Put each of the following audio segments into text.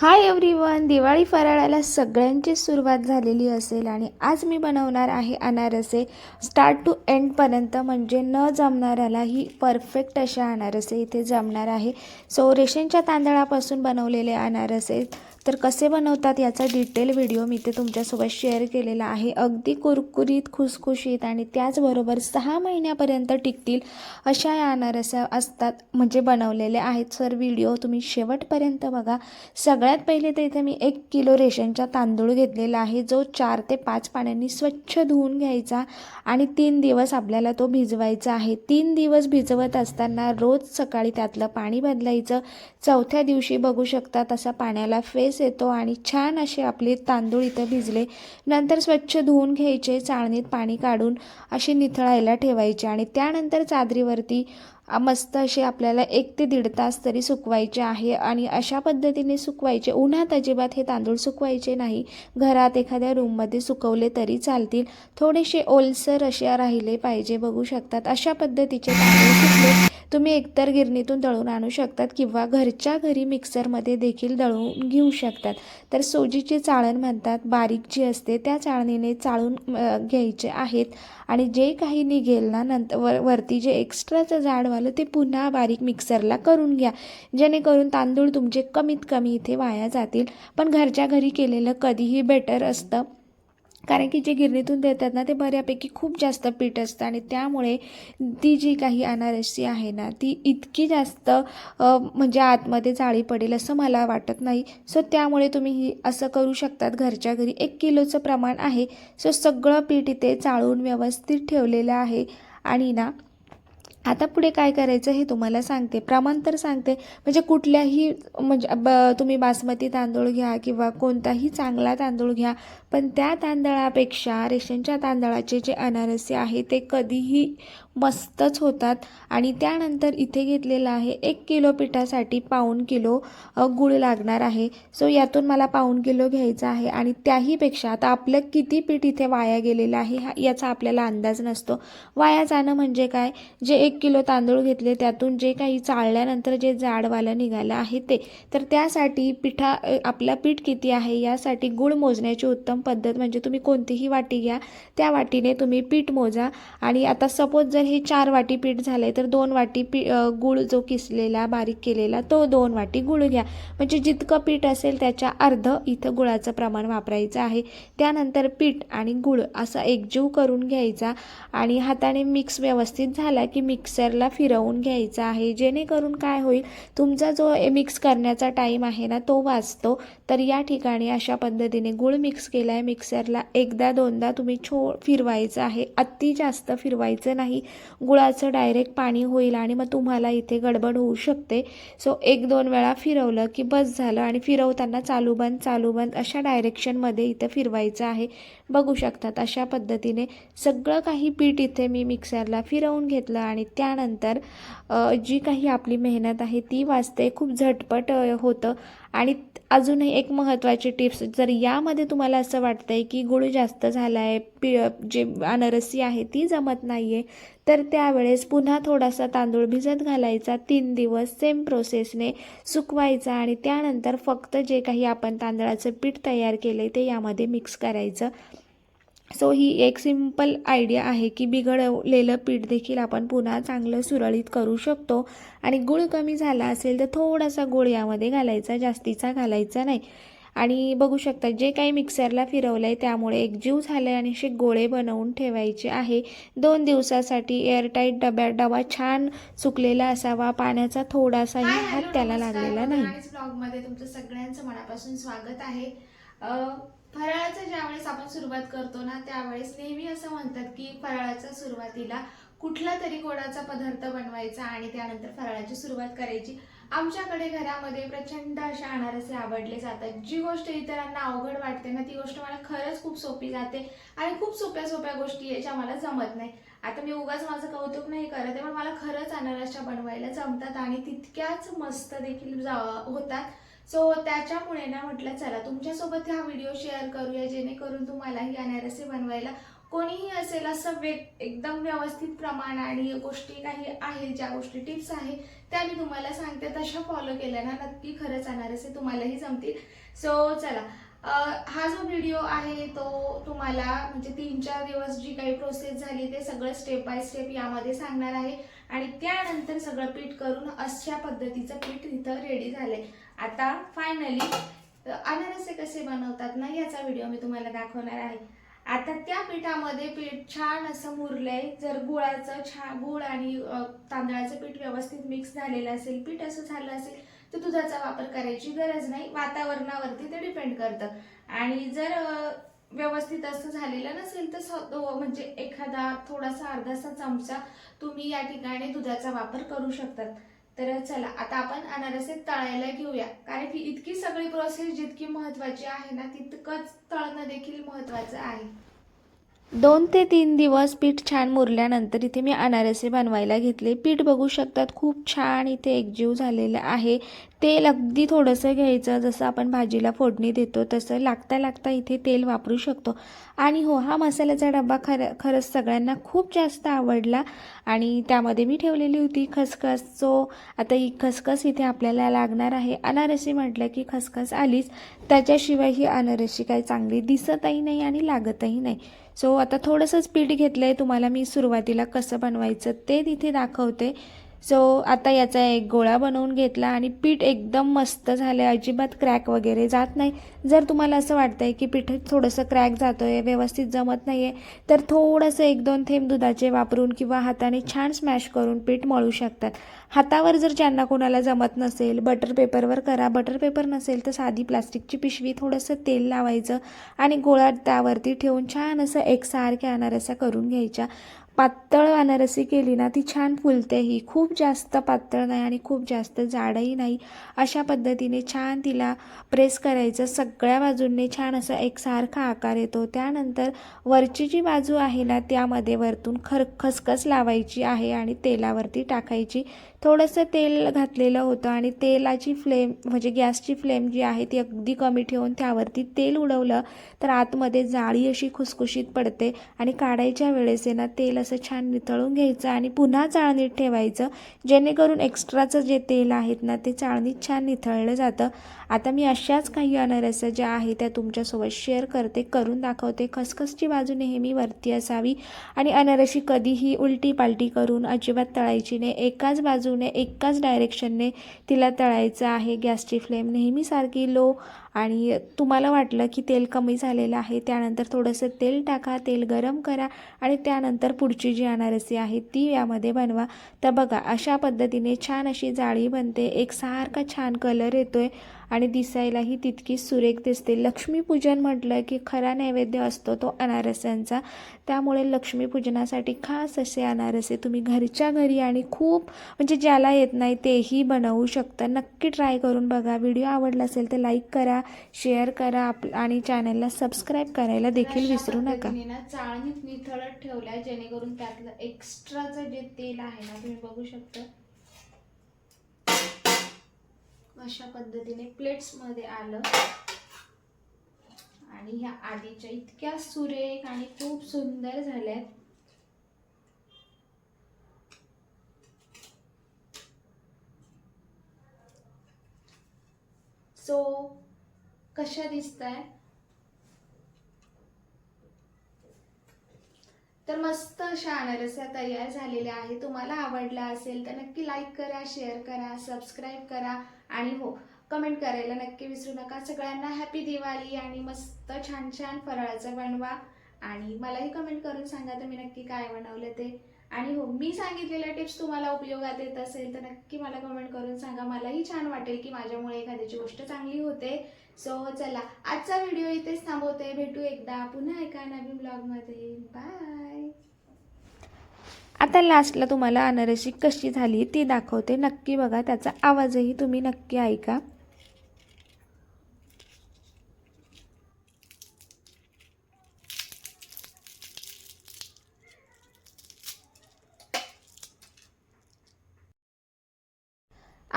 Hi everyone Diwali फराळाला सगळ्यांची सुरुवात झालेली असेल आणि आज मी बनवणार आहे अनारसे. स्टार्ट टू एंडपर्यंत म्हणजे न जमणाऱ्याला ही परफेक्ट अशा अनारसे इथे जमणार आहे. सो रेशनच्या तांदळापासून बनवलेले अनारसे. तर कसे बनवतात याचा डिटेल व्हिडिओ मी ते तुमच्यासोबत शेअर केलेला आहे. अगदी कुरकुरीत खुसखुशीत आणि त्याचबरोबर सहा महिन्यापर्यंत टिकतील अशा या अनारसा असतात म्हणजे बनवलेले आहेत. सर व्हिडिओ तुम्ही शेवटपर्यंत बघा. सगळ्यात पहिले तर इथे मी एक किलो रेशनचा तांदूळ घेतलेला आहे जो चार ते पाच पाण्याने स्वच्छ धुवून घ्यायचा आणि तीन दिवस आपल्याला तो भिजवायचा आहे. तीन दिवस भिजवत असताना रोज सकाळी त्यातलं पाणी बदलायचं. चौथ्या दिवशी बघू शकता तसा पाण्याला फेस येतो आणि छान असे आपले तांदूळ इथं भिजले. नंतर स्वच्छ धुवून घ्यायचे चाळणीत पाणी काढून असे निथळायला ठेवायचे आणि त्यानंतर चादरीवरती मस्त असे आपल्याला एक ते दीड तास तरी सुकवायचे आहे आणि अशा पद्धतीने सुकवायचे. उन्हात अजिबात हे तांदूळ सुकवायचे नाही. घरात एखाद्या रूममध्ये सुकवले तरी चालतील. थोडेसे ओलसर अशा राहिले पाहिजे बघू शकतात. अशा पद्धतीचे तांदूळ सुकले तुम्ही एकतर गिरणीतून दळून आणू शकतात किंवा घरच्या घरी मिक्सरमध्ये देखील दळून घेऊ शकतात. तर सोजीची चाळण म्हणतात बारीक जी असते त्या चाळणीने चाळून घ्यायचे आहेत. आणि जे काही निघेल ना नंतर वर वरती जे एक्स्ट्राचं झालं ते पुन्हा बारीक मिक्सरला करून घ्या. जेणेकरून तांदूळ तुमचे कमीत कमी इथे वाया जातील. पण घरच्या घरी केलेलं कधीही बेटर असतं. कारण की जे गिरणीतून देतात ना ते बऱ्यापैकी खूप जास्त पीठ असतं आणि त्यामुळे ती जी काही अनारसी आहे ना ती इतकी जास्त म्हणजे आतमध्ये जाळी पडेल असं मला वाटत नाही. सो त्यामुळे तुम्ही ही असं करू शकतात. घरच्या घरी एक किलोचं प्रमाण आहे. सो सगळं पीठ इथे चाळून व्यवस्थित ठेवलेलं आहे. आणि ना आता पुढे काय करायचं हे तुम्हाला सांगते. प्रमाण तर सांगते. म्हणजे कुठल्याही म्हणजे ब तुम्ही बासमती तांदूळ घ्या किंवा कोणताही चांगला तांदूळ घ्या पण त्या तांदळापेक्षा रेशनच्या तांदळाचे जे अनारसे आहे ते कधीही मस्तच होतात. आणि त्यानंतर इथे घेतलेलं आहे एक किलो पिठासाठी पाऊण किलो गूळ लागणार आहे. सो यातून मला पाऊण किलो घ्यायचा आहे आणि त्याहीपेक्षा आता आपलं किती पीठ इथे वाया गेलेलं आहे हा याचा आपल्याला अंदाज नसतो. वाया जाणं म्हणजे काय? जे एक किलो तांदूळ घेतले त्यातून जे काही चाळल्यानंतर जे जाडवालं निघालं आहे ते. तर त्यासाठी पिठा आपला पीठ किती आहे यासाठी गूळ मोजण्याची उत्तम पद्धत म्हणजे तुम्ही कोणतीही वाटी घ्या त्या वाटीने तुम्ही पीठ मोजा. आणि आता सपोज जर हे चार वाटी पीठ झालं तर दोन वाटी पी गूळ जो किसलेला बारीक केलेला तो दोन वाटी गूळ घ्या. म्हणजे जितकं पीठ असेल त्याच्या अर्ध इथं गुळाचं प्रमाण वापरायचं आहे. त्यानंतर पीठ आणि गूळ असा एकजीव करून घ्यायचा आणि हाताने मिक्स व्यवस्थित झाला की मिक्सरला फिरवून घ्यायचा आहे. जेणेकरून काय होईल तुमचा जो मिक्स करण्याचा टाईम आहे ना तो वाचतो. तर या ठिकाणी अशा पद्धतीने गूळ मिक्स केला आहे मिक्सरला एकदा दोनदा तुम्ही छो फिरवायचं आहे. अति जास्त फिरवायचं नाही. गुळाचं डायरेक्ट पाणी होईल आणि मग तुम्हाला इथे गडबड होऊ शकते. सो एक दोन वेळा फिरवलं की बस झालं आणि फिरवताना चालू बंद चालू बंद अशा डायरेक्शनमध्ये इथं फिरवायचं आहे. बघू शकतात अशा पद्धतीने सगळं काही पीठ इथे मी मिक्सरला फिरवून घेतलं आणि त्यानंतर जी काही आपली मेहनत आहे ती वाचते खूप झटपट होतं आणि अजूनही एक महत्त्वाची टिप्स जर यामध्ये तुम्हाला असं वाटतं आहे की गुळ जास्त झाला आहे पि जे अनारसी आहे ती जमत नाही आहे तर त्यावेळेस पुन्हा थोडासा तांदूळ भिजत घालायचा तीन दिवस सेम प्रोसेसने सुकवायचा आणि त्यानंतर फक्त जे काही आपण तांदळाचं पीठ तयार केलं आहे ते यामध्ये मिक्स करायचं. सो ही एक सिंपल आयडिया आहे की बिघडलेलं पीठ देखील आपण पुन्हा चांगलं सुरळीत करू शकतो. आणि गुळ कमी झाला असेल तर थोडासा गुळ यामध्ये घालायचा जास्तीचा घालायचा नाही. आणि बघू शकता जे काही मिक्सरला फिरवलं आहे त्यामुळे एकजीव झालं आहे आणि असे गोळे बनवून ठेवायचे आहे. दोन दिवसासाठी एअरटाईट डब्यात डबा छान सुकलेला असावा. पाण्याचा थोडासाही हात त्याला लागलेला नाही. ब्लॉगमध्ये तुमचं सगळ्यांचं मनापासून स्वागत आहे. फराळाचं ज्यावेळेस आपण सुरुवात करतो ना त्यावेळेस नेहमी असं म्हणतात की फराळाच्या सुरुवातीला कुठला तरी गोडाचा पदार्थ बनवायचा आणि त्यानंतर फराळाची सुरुवात करायची. आमच्याकडे घरामध्ये प्रचंड अशा अनारसे आवडले जातात. जी गोष्ट इतरांना अवघड वाटते ना ती गोष्ट मला खरंच खूप सोपी जाते आणि खूप सोप्या सोप्या गोष्टी आहे ज्या मला जमत नाही. आता मी उगाच माझं कौतुक नाही करत आहे पण मला खरंच अनारसच्या बनवायला जमतात आणि तितक्याच मस्त देखील जा- होतात. सो त्याच्यामुळे ना म्हटलं चला तुमच्यासोबत हा व्हिडिओ शेअर करूया जेणेकरून तुम्हालाही अनारसे बनवायला कोणीही असेल असं वे एकदम व्यवस्थित प्रमाण आणि गोष्टी काही आहेत ज्या गोष्टी टिप्स आहे त्या मी तुम्हाला सांगते. तशा फॉलो केल्या ना नक्की खरंच अनारसे तुम्हालाही जमतील. सो चला हा जो व्हिडिओ आहे तो तुम्हाला म्हणजे तीन चार दिवस जी काही प्रोसेस झाली ते सगळं स्टेप बाय स्टेप यामध्ये सांगणार आहे. आणि त्यानंतर सगळं पीठ करून अशा पद्धतीचं पीठ इथं रेडी झालंय. आता फायनली अनारसे कसे बनवतात ना याचा व्हिडिओ मी तुम्हाला दाखवणार आहे. आता त्या पिठामध्ये पीठ छान असं मुरलंय. जर गुळाचं छान गुळ आणि तांदळाचं पीठ व्यवस्थित मिक्स झालेलं असेल पीठ असं झालं असेल तर दुधाचा वापर करायची गरज नाही. वातावरणावरती ते डिपेंड करतं. आणि जर व्यवस्थित असं झालेलं नसेल तर स- म्हणजे एखादा थोडासा अर्धासा चमचा तुम्ही या ठिकाणी दुधाचा वापर करू शकतात. तर चला आता आपण अनारसे तळायला घेऊया. कारण की इतकी सगळी प्रोसेस जितकी महत्वाची आहे ना तितकंच तळणं देखील महत्वाचं आहे. दोन ते तीन दिवस पीठ छान मुरल्यानंतर इथे मी अनारसे बनवायला घेतले. पीठ बघू शकतात खूप छान इथे एकजीव झालेलं आहे. तेल अगदी थोडंसं घ्यायचं जसं आपण भाजीला फोडणी देतो तसं लागता लागता इथे तेल वापरू शकतो. आणि हो हा मसाल्याचा डबा खरं खरंच सगळ्यांना खूप जास्त आवडला आणि त्यामध्ये मी ठेवलेली होती खसखस. सो आता ही खसखस इथे आपल्याला लागणार आहे. अनारसी म्हटलं की खसखस आलीच. त्याच्याशिवाय ही अनारसी काही चांगली दिसतही नाही आणि लागतही नाही. सो आता थोडंसंच पीठ घेतलं आहे तुम्हाला मी सुरुवातीला कसं बनवायचं ते तिथे दाखवते. सो आता याचा एक गोळा बनवून घेतला आणि पीठ एकदम मस्त झालं आहे अजिबात क्रॅक वगैरे जात नाही. जर तुम्हाला असं वाटतं आहे की पीठ थोडंसं क्रॅक जातो आहे व्यवस्थित जमत नाही आहे तर थोडंसं एक दोन थेंब दुधाचे वापरून किंवा हाताने छान स्मॅश करून पीठ मळू शकतात. हातावर जर ज्यांना कोणाला जमत नसेल बटर पेपरवर करा. बटर पेपर नसेल तर साधी प्लास्टिकची पिशवी थोडंसं तेल लावायचं आणि गोळा त्यावरती ठेवून छान असं एकसारख्या अनारसा करून घ्यायच्या. पातळ अनारसी केली ना ती छान फुलते ही. खूप जास्त पातळ नाही आणि खूप जास्त जाडही नाही. अशा पद्धतीने छान तिला प्रेस करायचं. सगळ्या बाजूंनी छान असा एकसारखा आकार येतो. त्यानंतर वरची जी बाजू आहे ना त्यामध्ये वरतून खर खसखस लावायची आहे आणि तेलावरती टाकायची. थोडंसं तेल घातलेलं होतं आणि तेलाची फ्लेम म्हणजे गॅसची फ्लेम जी आहे ती अगदी कमी ठेवून त्यावरती तेल उडवलं तर आतमध्ये जाळी अशी खुसखुशीत पडते. आणि काढायच्या वेळेस आहे ना तेल असं छान निथळून घ्यायचं आणि पुन्हा चाळणीत ठेवायचं. जेणेकरून एक्स्ट्राचं जे तेल आहेत ना ते चाळणीत छान निथळलं जातं. आता मी अशाच काही अनारसा ज्या आहे त्या तुमच्यासोबत शेअर करते करून दाखवते. खसखसची बाजू नेहमी वरती असावी आणि अनारशी कधीही उलटी पालटी करून अजिबात तळायची नाही. एकाच बाजूने एकाच डायरेक्शनने तिला तळायचं आहे. गॅसची फ्लेम नेहमी सारखी लो आणि तुम्हाला वाटलं की तेल कमी झालेलं आहे त्यानंतर थोडंसं तेल टाका तेल गरम करा आणि त्यानंतर पुढची जी अनारसी आहे ती यामध्ये बनवा. तर बघा अशा पद्धतीने छान अशी जाळी बनते. एक सारखा छान कलर येतोय आणि दिसायलाही तितकी सुरेख दिसते. लक्ष्मीपूजन म्हटलं की खरा नैवेद्य असतो तो अनारस्यांचा त्यामुळे लक्ष्मीपूजनासाठी खास असे अनारसे तुम्ही घरच्या घरी आणि खूप म्हणजे ज्याला येत नाही तेही बनवू शकता. नक्की ट्राय करून बघा. व्हिडिओ आवडला असेल तर लाईक करा. शेअर करा आप आणि चॅनलला सबस्क्राईब करायला देखील विसरू नका. चाळणीत निथळत ठेवल्या जेणेकरून त्यातलं एक्स्ट्राचं जे तेल आहे ना तुम्ही बघू शकता. अशा पद्धतीने प्लेट्समध्ये आलं. आणि ह्या आधीच्या इतक्या सुरेख आणि खूप सुंदर झाल्यात. सो कशा दिसत आहे तर मस्त अशा अनारस्या तयार झालेल्या आहे तुम्हाला आवडला असेल तर नक्की लाईक करा शेअर करा सबस्क्राईब करा आणि हो कमेंट करायला नक्की विसरू नका. सगळ्यांना हॅपी दिवाळी आणि मस्त छान छान फराळाचं बनवा. आणि मलाही कमेंट करून सांगा तुम्ही नक्की काय बनवलं ते. आणि हो मी सांगितलेल्या टिप्स तुम्हाला उपयोगात येत असेल तर नक्की मला कमेंट करून सांगा. मलाही छान वाटेल की माझ्यामुळे एखाद्याची गोष्ट चांगली होते. सो चला आजचा व्हिडिओ इथेच थांबवते. भेटू एकदा पुन्हा एका नवीन ब्लॉगमध्ये बाय आता लास्टला तुम्हाला अनारसी कशी झाली ती दाखवते. नक्की बघा त्याचा आवाजही तुम्ही नक्की ऐका.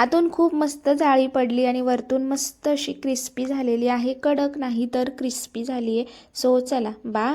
आतून खूप मस्त जाळी पडली आणि वरतून मस्त अशी क्रिस्पी झालेली आहे. कडक नाही तर क्रिस्पी झाली आहे सो चला बा